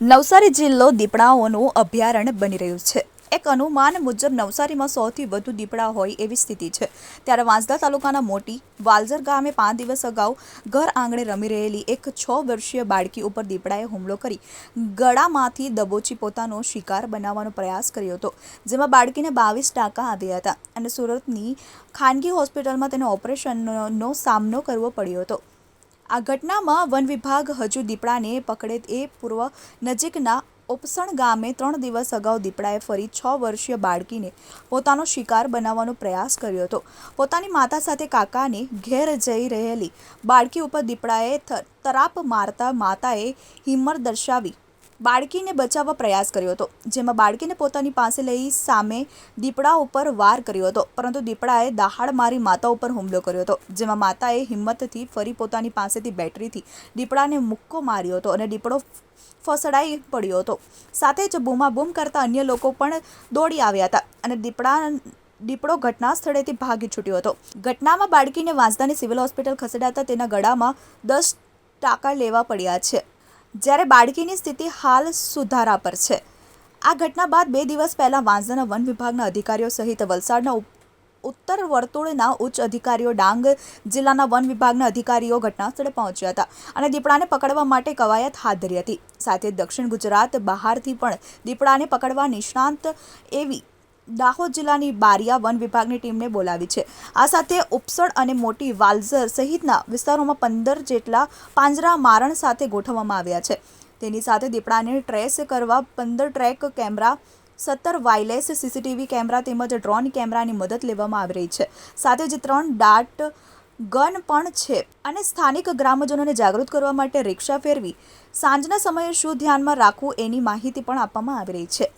નવસારી જિલ્લો દીપડાઓનું અભયારણ્ય બની રહ્યું છે. એક અનુમાન મુજબ નવસારીમાં સૌથી વધુ દીપડા હોય એવી સ્થિતિ છે. ત્યારે વાંસદા તાલુકાના મોટી વાલઝર ગામે પાંચ દિવસ અગાઉ ઘર આંગણે રમી રહેલી એક છ વર્ષીય બાળકી ઉપર દીપડાએ હુમલો કરી ગળામાંથી દબોચી પોતાનો શિકાર બનાવવાનો પ્રયાસ કર્યો હતો, જેમાં બાળકીને બાવીસ ટાંકા આવ્યા હતા અને સુરતની ખાનગી હોસ્પિટલમાં તેને ઓપરેશનનો સામનો કરવો પડ્યો હતો. આ ઘટનામાં વન વિભાગ હજુ દીપડાને પકડે એ પૂર્વ નજીકના ઉપસણ ગામે ત્રણ દિવસ અગાઉ દીપડાએ ફરી છ વર્ષીય બાળકીને પોતાનો શિકાર બનાવવાનો પ્રયાસ કર્યો હતો. પોતાની માતા સાથે કાકાને ઘેર જઈ રહેલી બાળકી ઉપર દીપડાએ તરાપ મારતા માતાએ હિંમત દર્શાવી બાળકીને બચાવવા પ્રયાસ કર્યો હતો, જેમાં બાળકીને પોતાની પાસે લઈ સામે દીપડા ઉપર વાર કર્યો હતો. પરંતુ દીપડાએ દહાડ મારી માતા ઉપર હુમલો કર્યો હતો, જેમાં માતાએ હિંમતથી ફરી પોતાની પાસેથી બેટરીથી દીપડાને મુક્કો માર્યો હતો અને દીપડો ફસડાઈ પડ્યો હતો. સાથે જ બૂમાબૂમ કરતા અન્ય લોકો પણ દોડી આવ્યા હતા અને દીપડા, દીપડો ઘટના સ્થળેથી ભાગી છૂટ્યો હતો. ઘટનામાં બાળકીને વાંસદાની સિવિલ હોસ્પિટલ ખસેડાતા તેના ગળામાં દસ ટાંકા લેવા પડ્યા છે. જ્યારે બાળકીની સ્થિતિ હાલ સુધારા પર છે. આ ઘટના બાદ બે દિવસ પહેલાં વાંઝાના વન વિભાગના અધિકારીઓ સહિત વલસાડના ઉત્તર વર્તુળના ઉચ્ચ અધિકારીઓ ડાંગ જિલ્લાના વન વિભાગના અધિકારીઓ ઘટનાસ્થળે પહોંચ્યા હતા અને દીપડાને પકડવા માટે કવાયત હાથ ધરી હતી. સાથે દક્ષિણ ગુજરાત બહારથી પણ દીપડાને પકડવા નિષ્ણાંત એવી દાહોદ જિલ્લાની બારિયા વન વિભાગની ટીમને બોલાવી છે. આ સાથે ઉપસળ અને મોટી વાલઝર સહિતના વિસ્તારોમાં પંદર જેટલા પાંજરા મારણ સાથે ગોઠવવામાં આવ્યા છે. તેની સાથે દીપડાને ટ્રેસ કરવા પંદર ટ્રેક કેમેરા, સત્તર વાયરલેસ સીસીટીવી કેમેરા તેમજ ડ્રોન કેમેરાની મદદ લેવામાં આવી રહી છે. સાથે જ ત્રણ ડાટ ગન પણ છે અને સ્થાનિક ગ્રામજનોને જાગૃત કરવા માટે રિક્ષા ફેરવી સાંજના સમયે શું ધ્યાનમાં રાખવું એની માહિતી પણ આપવામાં આવી રહી છે.